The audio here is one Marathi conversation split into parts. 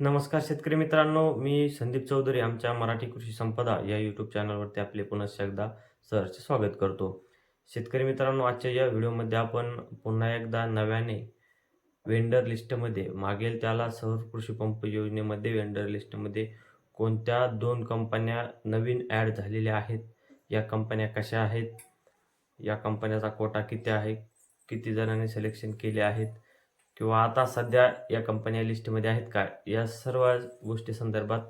नमस्कार शेतकरी मित्रांनो मी संदीप चौधरी आमच्या मराठी कृषी संपदा या यूट्यूब चॅनलवरती आपले पुन्हा एकदा सरचे स्वागत करतो. शेतकरी मित्रांनो आजच्या या व्हिडिओमध्ये आपण पुन्हा एकदा नव्याने वेंडर लिस्टमध्ये मागेल त्याला सौर कृषी पंप योजनेमध्ये वेंडर लिस्टमध्ये कोणत्या दोन कंपन्या नवीन ॲड झालेल्या आहेत या कंपन्या कशा आहेत या कंपन्याचा कोटा किती आहे किती जणांनी सिलेक्शन केले आहेत किंवा आता सध्या या कंपन्या लिस्टमध्ये आहेत का? या सर्व गोष्टी संदर्भात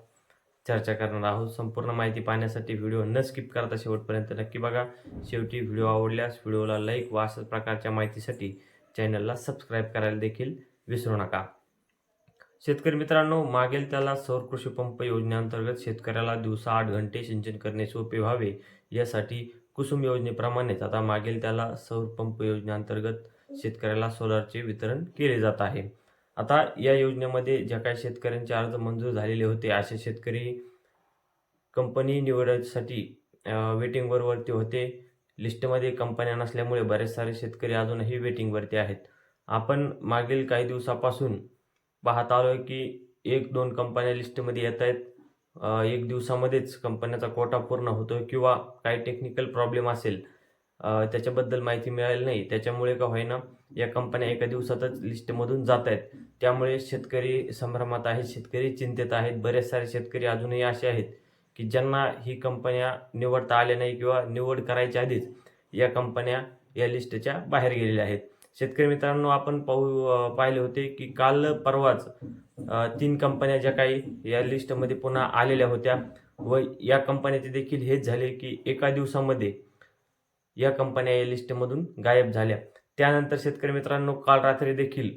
चर्चा करणार आहोत. संपूर्ण माहिती पाहण्यासाठी व्हिडिओ न स्किप करता शेवटपर्यंत नक्की बघा. शेवटी व्हिडिओ आवडल्यास व्हिडिओला लाईक व अशाच प्रकारच्या माहितीसाठी चॅनलला सबस्क्राईब करायला देखील विसरू नका. शेतकरी मित्रांनो मागेल त्याला सौर कृषी पंप योजनेअंतर्गत शेतकऱ्याला दिवसा आठ घंटे सिंचन करणे सोपे व्हावे यासाठी कुसुम योजनेप्रमाणेच आता मागेल त्याला सौर पंप योजनेअंतर्गत शेतकऱ्याला सोलारचे वितरण केले जात आहे. आता या योजनेमध्ये ज्या काही शेतकऱ्यांचे अर्ज मंजूर झालेले होते असे शेतकरी कंपनी निवडण्यासाठी वेटिंगवर वरती होते. लिस्टमध्ये कंपन्या नसल्यामुळे बरेच सारे शेतकरी अजूनही वेटिंगवरती आहेत. आपण मागील काही दिवसापासून पाहत आलो की एक दोन कंपन्या लिस्टमध्ये येत आहेत. एक दिवसामध्येच कंपन्याचा कोटा पूर्ण होतो किंवा काही टेक्निकल प्रॉब्लेम असेल त्याच्याबद्दल माहिती मिळाली नाही. त्याच्यामुळे का होईना या कंपन्या एका दिवसातच लिस्टमधून जात आहेत. त्यामुळे शेतकरी संभ्रमात आहेत शेतकरी चिंतेत आहेत. बरेच सारे शेतकरी अजूनही असे आहेत की ज्यांना ही कंपन्या निवडता आल्या नाही किंवा निवड करायच्या आधीच या कंपन्या या लिस्टच्या बाहेर गेलेल्या आहेत. शेतकरी मित्रांनो आपण पाहू पाहिले होते की काल परवाच तीन कंपन्या ज्या काही या लिस्टमध्ये पुन्हा आलेल्या होत्या व या कंपन्याचे देखील हेच झाले की एका दिवसामध्ये या कंपन्या या लिस्टमधून गायब झाल्या. त्यानंतर शेतकरी मित्रांनो काल रात्री देखील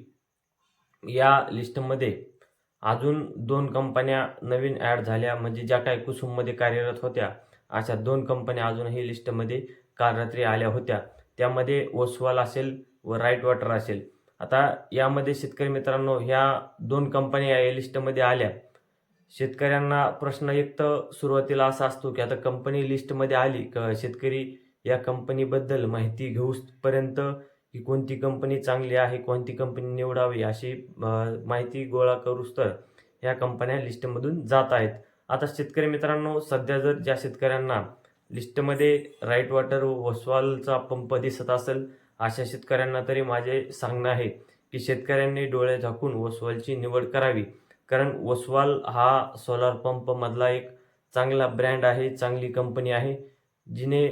या लिस्टमध्ये अजून दोन कंपन्या नवीन ॲड झाल्या. म्हणजे ज्या काही कुसुममध्ये कार्यरत होत्या अशा दोन कंपन्या अजूनही लिस्टमध्ये काल रात्री आल्या होत्या. त्यामध्ये ओसवाल असेल व राईट वॉटर असेल. आता यामध्ये शेतकरी मित्रांनो ह्या दोन कंपन्या या लिस्टमध्ये आल्या. शेतकऱ्यांना प्रश्न एक तर सुरुवातीला असा असतो की आता कंपनी लिस्टमध्ये आली क शेतकरी या कंपनीबद्दल माहिती घेऊपर्यंत की कोणती कंपनी चांगली आहे कोणती कंपनी निवडावी अशी माहिती गोळा करूस तर या कंपन्या लिस्टमधून जात आहेत. आता शेतकरी मित्रांनो सध्या जर ज्या शेतकऱ्यांना लिस्टमध्ये राईट वॉटर वसवालचा पंप दिसत असेल अशा शेतकऱ्यांना तरी माझे सांगणं आहे की शेतकऱ्यांनी डोळे झाकून वसवालची निवड करावी. कारण वसवाल हा सोलार पंपमधला एक चांगला ब्रँड आहे चांगली कंपनी आहे. जिने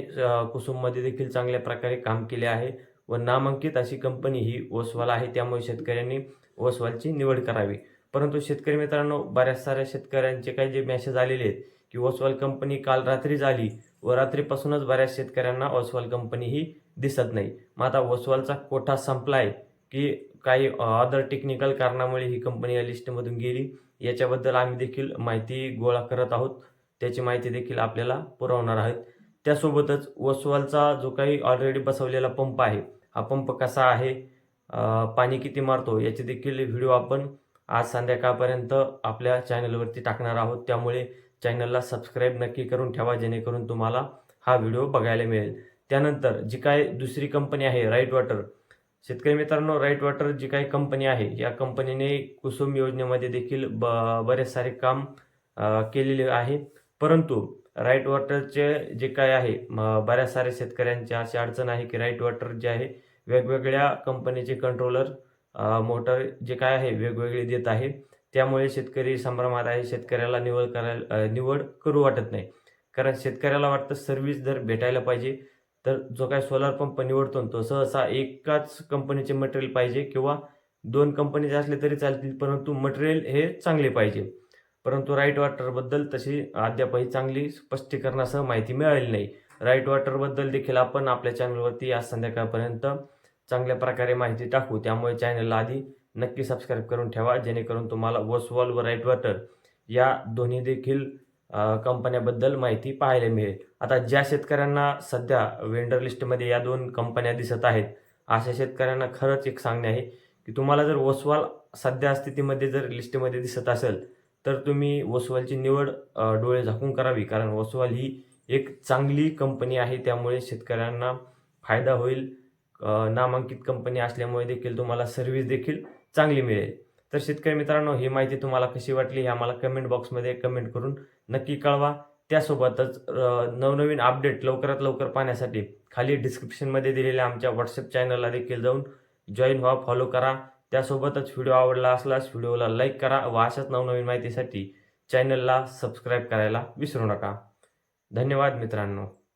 कुसुममध्ये देखील चांगल्या प्रकारे काम केले आहे व नामांकित अशी कंपनी ही ओसवाल आहे. त्यामुळे शेतकऱ्यांनी ओसवालची निवड करावी. परंतु शेतकरी मित्रांनो बऱ्याच साऱ्या शेतकऱ्यांचे काही जे मेसेज आलेले आहेत की ओसवाल कंपनी काल रात्री झाली व रात्रीपासूनच बऱ्याच शेतकऱ्यांना ओसवाल कंपनी ही दिसत नाही. मग आता ओसवालचा कोठा संपलाय की काही अदर टेक्निकल कारणामुळे ही कंपनी या लिस्टमधून गेली? याच्याबद्दल आम्ही देखील माहिती गोळा करत आहोत. त्याची माहिती देखील आपल्याला पुरवणार आहोत. त्यासोबतच वसवालचा जो काही ऑलरेडी बसवलेला पंप आहे हा पंप कसा आहे पाणी किती मारतो याचे देखील व्हिडिओ आपण आज संध्याकाळपर्यंत आपल्या चॅनलवरती टाकणार आहोत. त्यामुळे चॅनलला सबस्क्राईब नक्की करून ठेवा जेणेकरून तुम्हाला हा व्हिडिओ बघायला मिळेल. त्यानंतर जी काय दुसरी कंपनी आहे राईट वॉटर शेतकरी मित्रांनो राईट वॉटर जी काही कंपनी आहे या कंपनीने कुसुम योजनेमध्ये देखील ब बरेच सारे काम केलेले आहे. परंतु राईट वॉटरचे जे काय आहे बऱ्याच साऱ्या शेतकऱ्यांची अशी अडचण आहे की राईट वॉटर जे आहे वेगवेगळ्या कंपनीचे कंट्रोलर मोटर जे काय आहे वेगवेगळे देत आहे. त्यामुळे शेतकरी संभ्रमात आहे शेतकऱ्याला निवड करायला निवड करू वाटत नाही. कारण शेतकऱ्याला वाटतं सर्व्हिस जर भेटायला पाहिजे. तर जो काय सोलार पंप निवडतो तो सहसा एकाच कंपनीचे मटेरियल पाहिजे किंवा दोन कंपनीचे असले तरी चालतील परंतु मटेरियल हे चांगले पाहिजे. परंतु राईट वॉटरबद्दल तशी अद्यापही चांगली स्पष्टीकरणासह माहिती मिळाली नाही. राईट वॉटरबद्दल देखील आपण आपल्या चॅनलवरती आज संध्याकाळपर्यंत चांगल्या प्रकारे माहिती टाकू. त्यामुळे चॅनलला आधी नक्की सबस्क्राईब करून ठेवा जेणेकरून तुम्हाला वसवॉल व राईट वॉटर या दोन्ही देखील कंपन्याबद्दल माहिती पाहायला मिळेल. आता ज्या शेतकऱ्यांना सध्या वेंडर लिस्टमध्ये या दोन कंपन्या दिसत आहेत अशा शेतकऱ्यांना खरंच एक सांगणे आहे की तुम्हाला जर वसवाल सध्या स्थितीमध्ये जर लिस्टमध्ये दिसत असेल तर तुम्ही वसवालची निवड डोळे झाकून करावी. कारण वसवाल ही एक चांगली कंपनी आहे. त्यामुळे शेतकऱ्यांना फायदा होईल. नामांकित कंपनी असल्यामुळे देखील तुम्हाला सर्व्हिस देखील चांगली मिळेल. तर शेतकरी मित्रांनो ही माहिती तुम्हाला कशी वाटली हे आम्हाला कमेंट बॉक्समध्ये कमेंट करून नक्की कळवा. त्यासोबतच नवनवीन अपडेट लवकरात लवकर पाहण्यासाठी खाली डिस्क्रिप्शनमध्ये दिलेल्या आमच्या व्हॉट्सअप चॅनलला देखील जाऊन जॉईन व्हा फॉलो करा. त्यासोबतच व्हिडिओ आवडला असल्यास व्हिडिओला लाईक करा व अशाच नवनवीन माहितीसाठी चॅनलला सबस्क्राईब करायला विसरू नका. धन्यवाद मित्रांनो.